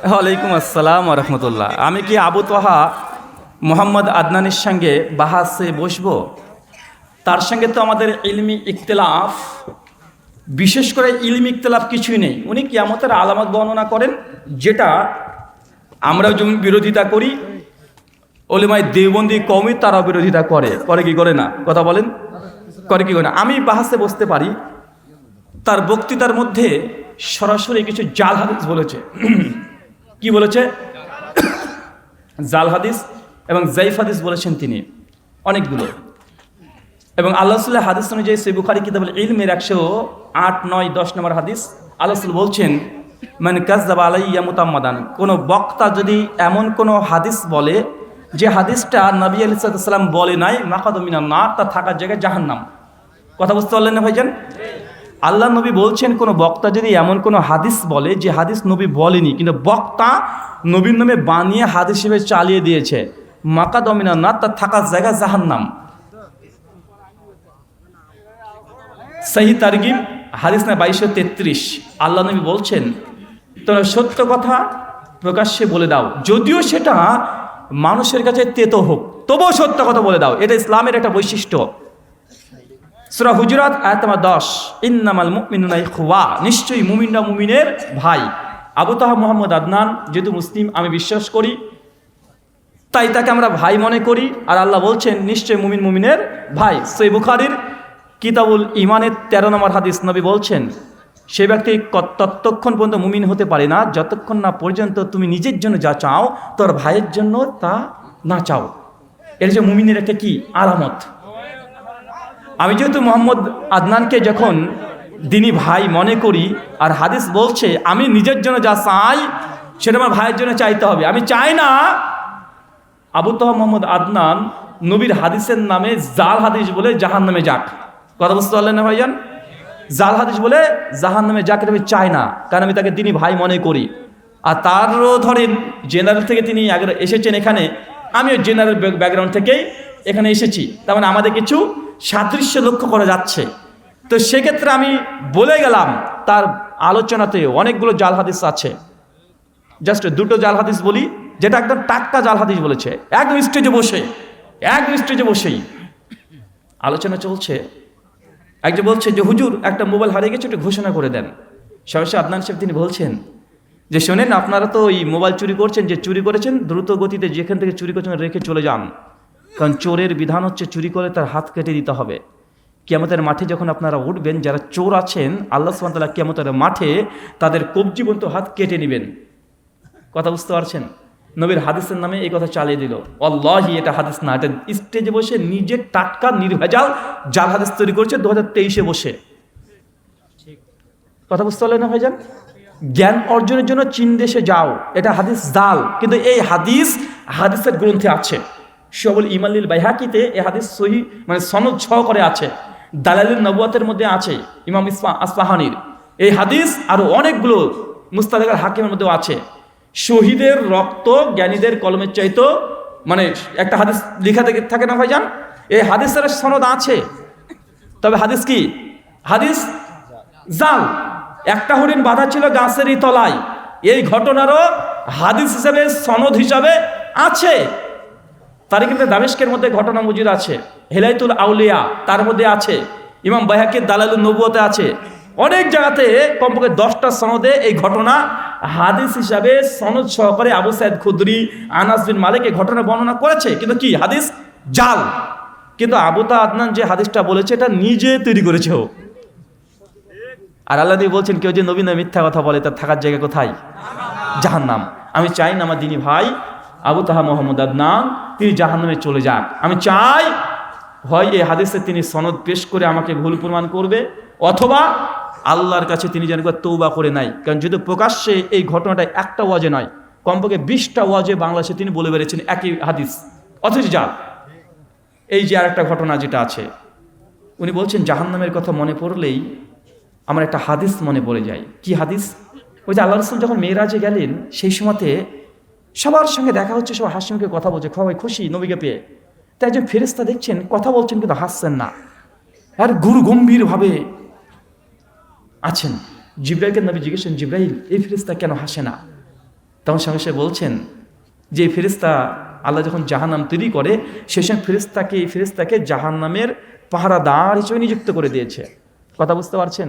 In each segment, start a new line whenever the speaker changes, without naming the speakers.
ওয়ালাইকুম আসসালাম রহমতুল্লাহ। আমি কি আবু তোহা মোহাম্মদ আদনানের সঙ্গে বাহাসে বসবো? তার সঙ্গে তো আমাদের ইলমি ইখতলাফ, বিশেষ করে ইলমি ইখতলাফ কিছুই নেই। উনি কিয়ামতের আলামত বর্ণনা করেন, যেটা আমরাও যেমন বিরোধিতা করি, ওলিমায় দেওবন্দি কমই তারাও বিরোধিতা করে। করে কি করে না? কথা বলেন। করে কি করে না? আমি বাহাসে বসতে পারি, তার বক্তৃতার মধ্যে সরাসরি কিছু জাল হাদিস বলেছে। কি বলেছে? জাল হাদিস এবং জাইফ হাদিস বলেছেন তিনি। অনেকগুলো। এবং আল্লাহ সাল্লাহ হাদিস অনুযায়ী সে বুখারি কিতাবুল ইলমের একশো আট, নয়, দশ নম্বর হাদিস আল্লাহ সাল্লাহ বলছেন মানে কাজদাবা আলাইয়া মুতাম্মাদান। কোনো বক্তা যদি এমন কোনো হাদিস বলে, যে হাদিসটা নবী আলি সাল্লাম বলে নাই মাকাদমিনা না তার থাকার জায়গায় জাহান্নাম। কথা বুঝতে পারলেন না ভাইজান? আল্লাহ নবী বলছেন, কোনো বক্তা যদি এমন কোনো হাদিস বলে যে হাদিস নবী বলেনি, কিন্তু বক্তা নবীর নামে বানিয়ে হাদিস হিসেবে চালিয়ে দিয়েছে, মাকা দমিনা না তার থাকার জায়গা জাহান্নাম। সাহি তারগিব হাদিস না বাইশশো তেত্রিশ। আল্লাহ নবী বলছেন, তোমরা সত্য কথা প্রকাশ্যে বলে দাও, যদিও সেটা মানুষের কাছে তেতো হোক, তবুও সত্য কথা বলে দাও, এটা ইসলামের একটা বৈশিষ্ট্য। সুরা হুজরাত আয়াতমা দশ। ইন্নামাল মুমিনুনা ইখওয়া। নিশ্চয়ই মুমিনরা মুমিনের ভাই। আবু তাহা মোহাম্মদ আদনান, যেহেতু মুসলিম, আমি বিশ্বাস করি। তাই তাকে আমরা ভাই মনে করি। আর আল্লাহ বলছেন, নিশ্চয়ই মুমিন মুমিনের ভাই। সই বুখারির কিতাবুল ইমানের তেরো নম্বর হাদিস নবী বলছেন, সে ব্যক্তি ততক্ষণ পর্যন্ত মুমিন হতে পারে না। যতক্ষণ না পর্যন্ত তুমি নিজের জন্য যা চাও, তোর ভাইয়ের জন্য তা না চাও। এটা যে মুমিনের একটা কি? আলামত। আমি যেহেতু মোহাম্মদ আদনানকে যখন দিনী ভাই মনে করি আর হাদিস বলছে, আমি নিজের জন্য যা চাই, সেটা আমার ভাইয়ের জন্য চাইতে হবে। আমি চাই না আবু তহ মোহাম্মদ আদনান নবীর হাদিসের নামে জাল হাদিস বলে জাহান নামে যাক। কথা বুঝতে পারলেন না ভাইজান? জাল হাদিস বলে জাহান নামে যাক আমি চাই না, কারণ আমি তাকে তিনি ভাই মনে করি। আর তারও ধরেন জেনারেল থেকে তিনি এসেছেন এখানে, আমিও জেনারেল ব্যাকগ্রাউন্ড থেকেই এখানে এসেছি। তার মানে আমাদের কিছু সাদৃশ্য লক্ষ্য করা যাচ্ছে। তো সেক্ষেত্রে আমি বলে গেলাম, তার আলোচনাতে অনেকগুলো জাল হাদিস আছে। জাস্ট দুটো জাল হাদিস বলি, যেটা একদম টাক্কা জাল হাদিস বলেছে। একদম স্টেজে বসে, একদম স্টেজে বসেই। আলোচনা চলছে। একজন বলছে যে, হুজুর, একটা মোবাইল হারিয়ে গেছে, একটু ঘোষণা করে দেন। সহসা আদনান সাহেব তিনি বলছেন যে, শোনেন, আপনারা তো ওই মোবাইল চুরি করছেন, যে চুরি করেছেন, দ্রুত গতিতে যেখান থেকে চুরি করছেন, রেখে চলে যান। কারণ চোরের বিধান হচ্ছে চুরি করে তার হাত কেটে দিতে হবে। কিয়ামতের মাঠে যখন আপনারা উঠবেন, যারা চোর আছেন, আল্লাহ সুবাহতাল্লাহ কিয়ামতের মাঠে তাদের কবজিবন্ত হাত কেটে নেবেন। কথা বুঝতে পারছেন? নবীর হাদিসের নামে এই কথা চালিয়ে দিল। অল্লাহি এটা হাদিস না, এটা স্টেজে বসে নিজের টাটকা নির্ভেজাল জাল হাদিস তৈরি করছে দু হাজার তেইশে বসে। কথা বুঝতে পারলেন না ভাইজান? জ্ঞান অর্জনের জন্য চীন দেশে যাও, এটা হাদিস জাল। কিন্তু এই হাদিস, হাদিসের গ্রন্থে আছে। সবল ইমালিল বাইহাকিতে এ হাদিস সহি মানে সনদ ছ করে আছে। দালালিল নবুয়াতের মধ্যে আছে, ইমাম ইসফা আসফাহানির। এই হাদিস আরও অনেকগুলো মুস্তাদার হাকিমের মধ্যেও আছে। শহীদের রক্ত জ্ঞানীদের কলমের চাইতো মানে একটা হাদিস লেখা থেকে থাকে না ভাইজান? এই হাদিসের সনদ আছে। তবে হাদিস কি? হাদিস জাল। একটা হরিণ বাধা ছিল গাছেরই তলায়। এই ঘটনারও হাদিস হিসাবে সনদ হিসাবে আছে। তার কিন্তু দামেস্কের মধ্যে ঘটনা মজুদ আছে। হেলাইতুল আউলিয়া, তার মধ্যে আছে। ইমাম বাহাকের দালালুল নবুয়তে আছে। অনেক জায়গাতে কমপক্ষে দশটা সনদে এই ঘটনা হাদিস হিসাবে সনদ সহকারে আবু সাইদ খুদরি, আনাস বিন মালিক এই ঘটনা বর্ণনা করেছে। কিন্তু কি? হাদিস জাল। কিন্তু আবু তা আদনান যে হাদিসটা বলেছে, এটা নিজে তৈরি করেছে ও। আর আল্লাহ বলছেন, কেউ যে নবীন মিথ্যা কথা বলে, তার থাকার জায়গা কোথায়? জাহান্নাম। আমি চাই না আমার দিনী ভাই আবু তাহা মোহাম্মদ আদনান, তিনি জাহান্নামে চলে যান আমি চাই, হয় এই হাদিসে তিনি সনদ পেশ করে আমাকে ভুল প্রমাণ করবে, অথবা আল্লাহর কাছে তিনি যেন তৌবা করে নাই কারণ যদি প্রকাশ্যে এই ঘটনাটা একটা ওয়াজে নয়, কমপক্ষে বিশটা ওয়াজে বাংলাদেশে তিনি বলে বেড়েছেন একই হাদিস। অথচ যা, এই যে আরেকটা ঘটনা যেটা আছে, উনি বলছেন, জাহান্নামের কথা মনে পড়লেই আমার একটা হাদিস মনে পড়ে যায়। কি হাদিস? ওই যে আল্লাহ রসুল যখন মেয়েরাজে গেলেন, সেই সময়তে সবার সঙ্গে দেখা হচ্ছে সবাই হাসি মুখে কথা বলছে সবাই খুশি নবীকে পেয়ে। তাই একজন ফেরেস্তা দেখছেন, কথা বলছেন কিন্তু হাসছেন না। আর গুরু গম্ভীরভাবে আছেন। জিব্রাইলকে নবী জিজ্ঞেসেন, জিব্রাইল, এই ফেরেস্তা কেন হাসে না? তখন সঙ্গে সে বলছেন, যে ফেরিস্তা আল্লাহ যখন জাহান্নাম তৈরি করে সে সময় ফেরিস্তাকে এই ফেরিস্তাকে জাহান্নামের পাহারাদার হিসেবে নিযুক্ত করে দিয়েছে। কথা বুঝতে পারছেন?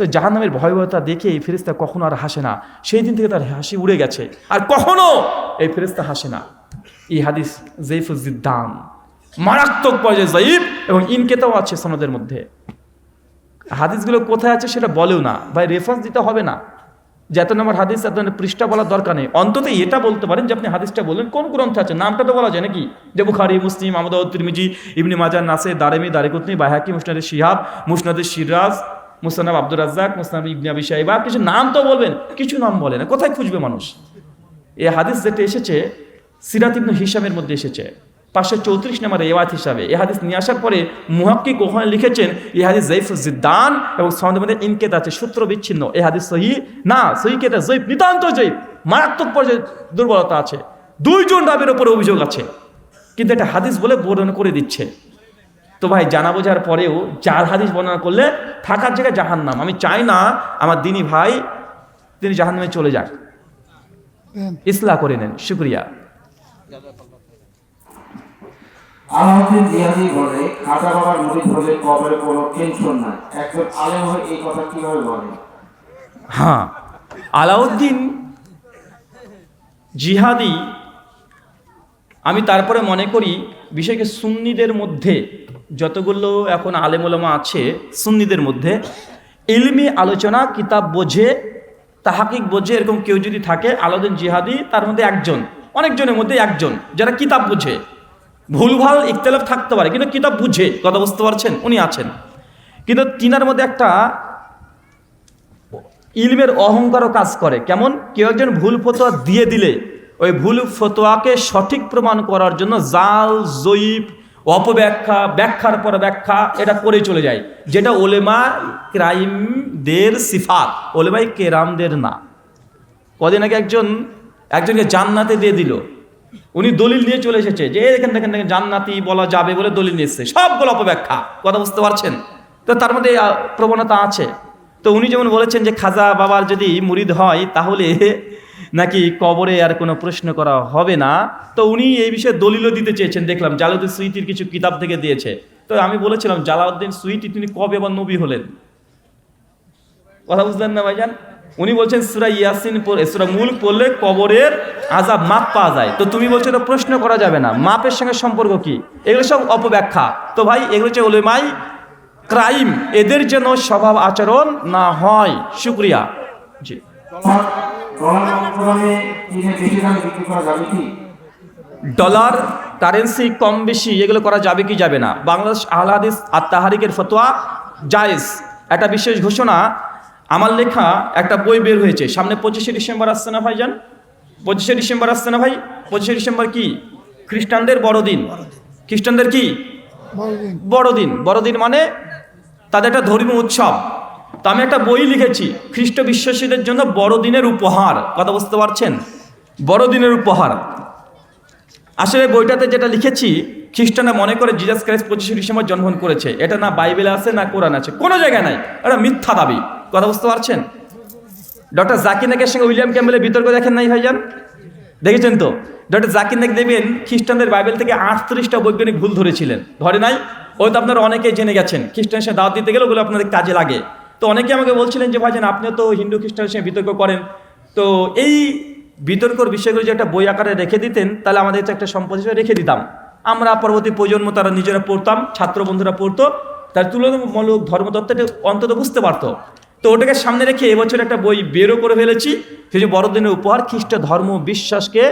তো জাহান্নামের ভয়াবহতা দেখে এই ফেরিস্তা কখনো আর হাসে না। সেই দিন থেকে তার হাসি উড়ে গেছে। আর কখনো এই ফেরিস্তা হাসে না। এই হাদিস জৈফুদ্দান মারাত্মক পর্যায়ে জয়ীফ এবং ইনকেতাও আছে সনদের মধ্যে। হাদিসগুলো কোথায় আছে সেটা বলেও না। ভাই রেফারেন্স দিতে হবে না। যে এত নম্বর হাদিস, এত পৃষ্ঠা বলার দরকার নেই। অন্তত এটা বলতে পারেন যে আপনি হাদিসটা বললেন কোন গ্রন্থ আছে? নামটা তো বলা যায় নাকি? যে বুখারি, মুসলিম আমাদ তিরমিজি, ইবনি মাজার নাসে দারেমি, দারেকুতনি বাহাকি মুসনাদের শিহাব মুসনাদের সিরাজ মুসানাব আব্দুর রাজ্জাক মুসনাব ইবনি আবি সাহেবা কিছু নাম তো বলবেন, কিছু নাম বলে না, কোথায় খুঁজবে মানুষ? এই হাদিস যেটা এসেছে, সিরাত ইবনু হিসামের মধ্যে এসেছে, পাঁচশো চৌত্রিশ নম্বর এওয়াত হিসাবে। এই হাদিস নিয়ে আসার পরে মুহাক্কিক ওখানে লিখেছেন এই হাদিস জৈফ জিদ্দান এবং সনদের মধ্যে ইনকেত আছে, সূত্র বিচ্ছিন্ন। এই হাদিস সহি? না, সহি কেতা জৈফ নিতান্ত জৈফ মারাত্মক পর্যায়ে দুর্বলতা আছে। দুইজন রাবের ওপরে অভিযোগ আছে। কিন্তু এটা হাদিস বলে বর্ণনা করে দিচ্ছে। তো ভাই জানা বোঝার পরেও চার হাদিস বর্ণনা করলে থাকার জায়গায় জাহান্নাম। আমি চাই না আমার দিনী ভাই তিনি জাহান্নামে চলে যাক। ইসলাহ করে নেন শুক্রিয়া।
আলাউদ্দিন জিয়াদি বলে খাজা বাবার মুরিদ হলে কবরে কোনো টেনশন নাই। একজন আলেম হয়ে এই কথা কীভাবে বলে?
হ্যাঁ আলাউদ্দিন জিহাদি আমি তারপরে মনে করি বিষয়কে সুন্নিদের মধ্যে যতগুলো এখন আলেমোলামা আছে, সুন্নিদের মধ্যে ইলমি আলোচনা, কিতাব বোঝে, তাহাকিক বোঝে, এরকম কেউ যদি থাকে, আলাউদ্দিন জিহাদি, তার মধ্যে একজন, অনেকজনের মধ্যে একজন, যারা কিতাব বুঝে। ভুলভাল ইখতলাফ থাকতে পারে, কিন্তু কিতাব বুঝে, কথা বুঝতে পারছেন, উনি আছেন। কিন্তু তিনার মধ্যে একটা ইলমের অহংকারও কাজ করে, কেমন? কেউ একজন ভুল ফতোয়া দিয়ে দিলে ওই ভুল ফতোয়াকে সঠিক প্রমাণ করার জন্য জাল জয়ীব অপব্যাখ্যা, ব্যাখ্যার পর ব্যাখ্যা, এটা করে চলে যায়। যেটা ওলেমা ক্রাইমদের সিফাত। ওলেমাই কেরামদের না। কদিন আগে একজন, একজনকে জান্নাতে দিয়ে দিল। উনি দলিল নিয়ে চলে এসেছে যে এখান থেকে জান্নাতি বলা যাবে বলে দলিল নিয়ে এসছে। সবগুলো অপব্যাখ্যা। কথা বুঝতে পারছেন? তো তার মধ্যে প্রবণতা আছে। তো উনি যেমন বলেছেন যে, খাজা বাবার যদি মুরিদ হয়, তাহলে নাকি কবরে আর কোনো প্রশ্ন করা হবে না? তো উনি এই বিষয়ে দলিলও দিতে চেয়েছেন। দেখলাম জালাউদ্দিন সুইতির কিছু কিতাব থেকে দিয়েছে। তো আমি বলেছিলাম জালাউদ্দিন সুইটি, তিনি কবে আবার নবী হলেন? কথা বুঝলেন না ভাইজান? উনি বলছেন, সুরা ইয়াসিন সুরা মূল পড়লে কবরের আজাব মাপ পাওয়া যায়। তো তুমি বলছো তো প্রশ্ন করা যাবে না। মাপের সঙ্গে সম্পর্ক কি? এগুলো সব অপব্যাখ্যা। তো ভাই, এগুলো হচ্ছে ওলেমাই ক্রাইম। এদের যেন স্বভাব আচরণ না হয়। শুক্রিয়া। জি।
ডলার
কারেন্সি কম বেশি এগুলো করা যাবে কি যাবে না। বাংলাদেশ আহলাদিস আর তাহারিকের ফতোয়া জায়েজ। একটা বিশেষ ঘোষণা আমার লেখা একটা বই বের হয়েছে। সামনে পঁচিশে ডিসেম্বর আসছে না ভাই যান পঁচিশে ডিসেম্বর আসছে না ভাই? পঁচিশে ডিসেম্বর কি? খ্রিস্টানদের বড়দিন। খ্রিস্টানদের কি? বড়দিন। বড়দিন মানে তাদের একটা ধর্মীয় উৎসব। তো আমি একটা বই লিখেছি, খ্রিস্ট বিশ্বাসীদের জন্য বড়দিনের উপহার। কথা বুঝতে পারছেন? বড়দিনের উপহার। আসলে বইটাতে যেটা লিখেছি, খ্রিস্টানরা মনে করে জিজাস ক্রাইস্ট পঁচিশে ডিসেম্বর জন্মগ্রহণ করেছে। এটা না বাইবেলে আছে, না কোরআন আছে, কোনো জায়গায় নাই। এটা মিথ্যা দাবি। কথা বুঝতে পারছেন? ডক্টর জাকির নাকের সঙ্গে উইলিয়াম ক্যাম্বেলের বিতর্ক দেখেন নাই ভাইজান? দেখেছেন তো? ডক্টর জাকির নাক দেখবেন, খ্রিস্টানদের বাইবেল থেকে আটত্রিশটা বৈজ্ঞানিক ভুল ধরেছিলেন। ধরে নাই? ওই তো আপনারা অনেকেই জেনে গেছেন খ্রিস্টানের সঙ্গে দাওয়াত দিতে গেলে ওগুলো আপনাদের কাজে লাগে। তো অনেকে আমাকে বলছিলেন যে, ভাইজান, আপনিও তো হিন্দু খ্রিস্টানের সঙ্গে বিতর্ক করেন। তো এই বিতর্কর বিষয়গুলো যে একটা বই আকারে রেখে দিতেন, তাহলে আমাদের একটা সম্পদ হিসেবে রেখে দিতাম। আমরা পরবর্তী প্রজন্ম তারা নিজেরা পড়তাম, ছাত্র বন্ধুরা পড়তো, তার তুলনামূলক ধর্মতত্ত্বটা অন্তত বুঝতে পারতো। তো ওটাকে সামনে রেখে এবছর একটা বই বেরও করে ফেলেছি, সেই যে বড়দিনের উপহার, খ্রিস্ট ধর্ম বিশ্বাসকে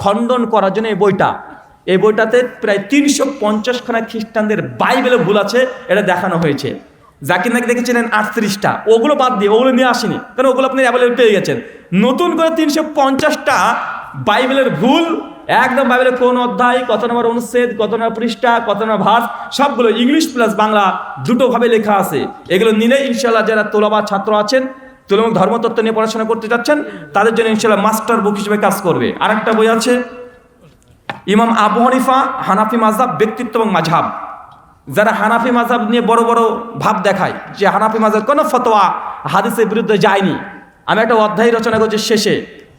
খণ্ডন করার জন্য এই বইটা। এই বইটাতে প্রায় তিনশো পঞ্চাশখানা খ্রিস্টানদের বাইবেলে ভুল আছে, এটা দেখানো হয়েছে। জাকির নাকি দেখেছিলেন আটত্রিশটা? ওগুলো বাদ দিয়ে, ওগুলো নিয়ে আসেনি। কারণ ওগুলো আপনি অ্যাভেলেবল পেয়ে গেছেন? নতুন করে তিনশো পঞ্চাশটা বাইবেলের ভুল, একদম বাইবেলের কোন অধ্যায়, কত নম্বর অনুচ্ছেদ, কত নম্বর পৃষ্ঠা, কত নম্বর ভাস, সবগুলো ইংলিশ প্লাস বাংলা দুটোভাবে লেখা আছে। এগুলো নিলে ইনশাল্লাহ যারা তোলাবা ছাত্র আছেন তুলনামূলক ধর্মতত্ত্ব নিয়ে পড়াশোনা করতে যাচ্ছেন তাদের জন্য ইনশাল্লাহ মাস্টার বুক হিসেবে কাজ করবে। আর একটা বই আছে, ইমাম আবু হানিফা, হানাফি মাঝহাব ব্যক্তিত্ব এবং মাঝহাব যারা হানাফি মাঝহাব নিয়ে বড় বড় ভাব দেখায়, যে হানাফি মাঝহাব কোনো ফতোয়া হাদিসের বিরুদ্ধে যায়নি। আমি একটা অধ্যায় রচনা করছি শেষে,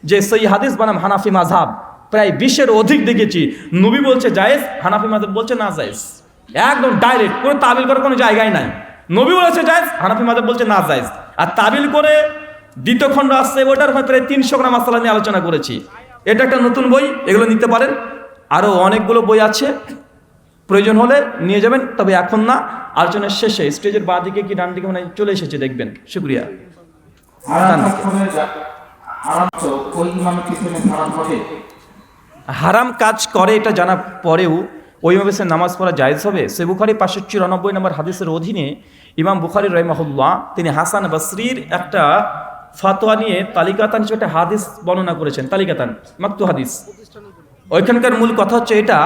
যে সেই হাদিস বানাম হানাফি মাঝাব প্রায় বিশের অধিক দেখেছি। নবী বলছে, জায়েজ? হানাফি মাঝাব বলছে, না, জায়েজ। একদম ডাইরেক্ট কোনো তাবিল করার কোনো জায়গায় নাই। নবী বলেছে, জায়েজ? হানাফি মাঝাব বলছে, না, জায়েজ। আর তাবিল করে দ্বিতীয় খণ্ড আসছে, ওটার হয় প্রায় তিনশো গ্রাম মশলা নিয়ে আলোচনা করেছি। এটা একটা নতুন বই, এগুলো নিতে পারেন। আরও অনেকগুলো বই আছে। প্রয়োজন হলে নিয়ে যাবেন তবে এখন না আলোচনার শেষে স্টেজের বাঁ দিকে কি ডান দিকে মানে চলে এসেছে দেখবেন। শুক্রিয়া।
হারাম কাজ করে ওই
এটা জানা পরেও ওইভাবে সে নামাজ পড়া জায়েজ হবে? সে বুখারি পাঁচশো চুরানব্বই নম্বর হাদিসের অধীনে ইমাম বুখারি রহমাহুল্লাহ তিনি হাসান বসরির একটা ফাতোয়া নিয়ে তালিকাতান হিসেবে একটা হাদিস বর্ণনা করেছেন। তালিকাতান মাক্তু হাদিস। ওইখানকার মূল কথা হচ্ছে এটা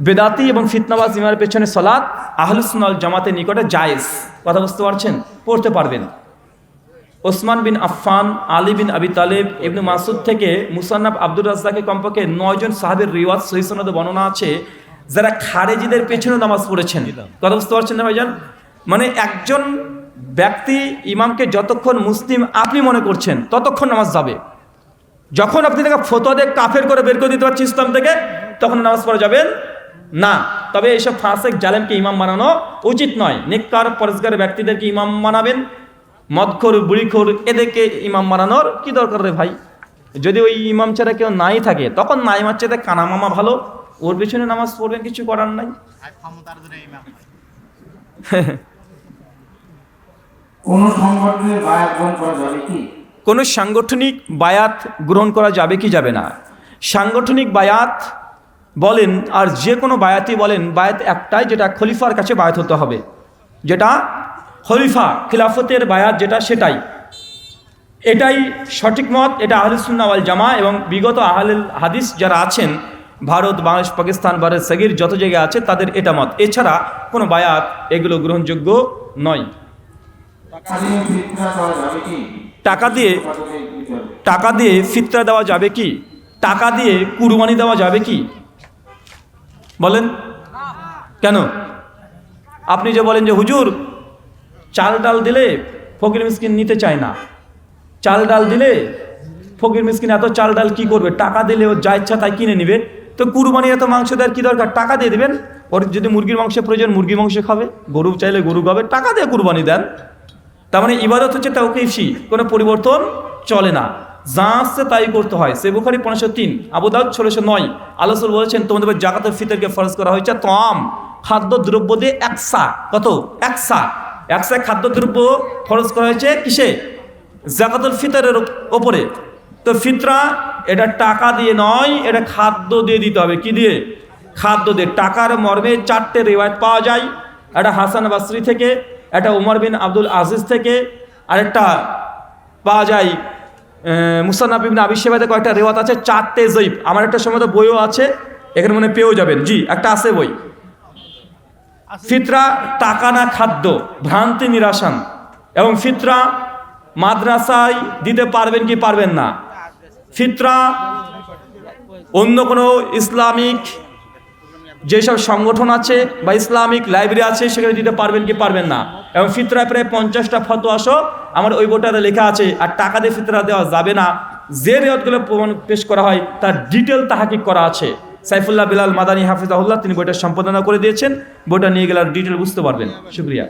বেদাতি এবং ফিতনাবাজ ইমামের পেছনে সলাৎ আহলুসনাল জামাতের নিকটে জায়েজ। কথা বুঝতে পারছেন? পড়তে পারবেন। ওসমান বিন আফফান, আলী বিন আবি তালেব, ইবনু মাসুদ থেকে মুসান্নাব আব্দুর রাজ্জাকে কমপক্ষে নয়জন সাহাবের রিওয়াজ, সহি সনদে বর্ণনা আছে। যারা খারেজিদের পেছনে নামাজ পড়েছেন। কথা বুঝতে পারছেন না ভাইজান? মানে একজন ব্যক্তি ইমামকে যতক্ষণ মুসলিম আপনি মনে করছেন, ততক্ষণ নামাজ যাবে। যখন আপনি তাকে ফতোয়া দিয়ে কাফের করে বের করে দিতে পারছেন ইসলাম থেকে, তখন নামাজ পড়া যাবেন না তবে এইসব ফাসেক জালেমকে ইমাম বানানো উচিত নয়। নিকার পরিষ্কার ব্যক্তিদেরকে ইমাম বানাবেন মদখোর বুড়িখোর এদেরকে ইমাম বানানোর কি দরকার রে ভাই? যদি ওই ইমাম ছাড়া কেউ নাই থাকে তখন নাই মাচ্ছে কানা মামা ভালো। ওর পিছনে নামাজ পড়বেন কিছু করার নাই।
কোন সংগঠনের বায়াত গ্রহণ করা যাবে কি?
কোনো সাংগঠনিক বায়াত গ্রহণ করা যাবে কি যাবে না? সাংগঠনিক বায়াত বলেন, আর যে কোনো বায়াতই বলেন, বায়াত একটাই যেটা খলিফার কাছে বায়াত হতে হবে। যেটা খলিফা, খিলাফতের বায়াত যেটা সেটাই। এটাই সঠিক মত, এটা আহলুসুন্না ওয়াল জামা এবং বিগত আহলুল হাদিস যারা আছেন, ভারত, বাংলাদেশ, পাকিস্তান, ভারত, সগির, যত জায়গায় আছে, তাদের এটা মত। এছাড়া কোনো বায়াত এগুলো গ্রহণযোগ্য নয়।
টাকা দিয়ে।
টাকা দিয়ে ফিতরা দেওয়া যাবে কি? টাকা দিয়ে কুরবানি দেওয়া যাবে কি? বলেন। কেন? আপনি যে বলেন যে, হুজুর, চাল ডাল দিলে ফকির মিসকিন নিতে চায় না। চাল ডাল দিলে ফকির মিসকিন এত চাল ডাল কি করবে? টাকা দিলে ও যা ইচ্ছা তাই কিনে নিবে। তো কুরবানি এত মাংস দেওয়ার কি দরকার? টাকা দিয়ে দেবেন। ওর যদি মুরগির মাংস প্রয়োজন মুরগির মাংস খাবে। গরু চাইলে গরু খাবে। টাকা দিয়ে কুরবানি দেন। তার মানে ইবাদত হচ্ছে তাওকিফি কোনো পরিবর্তন চলে না। যা আসছে তাই করতে হয়। সে বুখারি পনেরোশো তিন আবুদাউদ ষোলোশো নয়। আলোসুল বলেছেন, তোমাদের জাকাতের ফিতরকে ফরজ করা হয়েছে তম, খাদ্য দ্রব্য দিয়ে একসা। কত? একসা। একসা খাদ্য দ্রব্য ফরজ করা হয়েছে কিসে? জাকাতুল ফিতরের ওপরে। তো ফিতরা এটা টাকা দিয়ে নয়, এটা খাদ্য দিয়ে দিতে হবে। কি দিয়ে? খাদ্য দিয়ে। টাকার মর্মে চারটে রেওয়ায়ত পাওয়া যায়। একটা হাসান বাসরি থেকে, একটা উমর বিন আব্দুল আজিজ থেকে, আরেকটা পাওয়া যায় মুসান্নাব ইবিন আবি সেবাতে কয়েকটা রেওয়াত আছে চারটে জৈব। আমার একটা সময় তো বইও আছে এখানে মনে পেয়েও যাবেন। জি একটা আছে বই। ফিতরা টাকা না খাদ্য ভ্রান্তি নিরাসান এবং ফিতরা মাদ্রাসায় দিতে পারবেন কি পারবেন না। ফিতরা অন্য কোনো ইসলামিক যেসব সংগঠন আছে বা ইসলামিক লাইব্রেরি আছে, সেখানে দিতে পারবেন কি পারবেন না। এবং ফিতরা প্রায় পঞ্চাশটা আসো, আমার ওই বইটাতে লেখা আছে, আর টাকা দিয়ে ফিতরা দেওয়া যাবে না। যে রেওয়াতগুলো প্রমাণ পেশ করা হয়, তার ডিটেল তাহাকিক করা আছে। সাইফুল্লাহ বিলাল মাদানী হাফিজাহুল্লাহ, তিনি বইটা সম্পাদনা করে দিয়েছেন। বইটা নিয়ে গেলে ডিটেল বুঝতে পারবেন। শুক্রিয়া।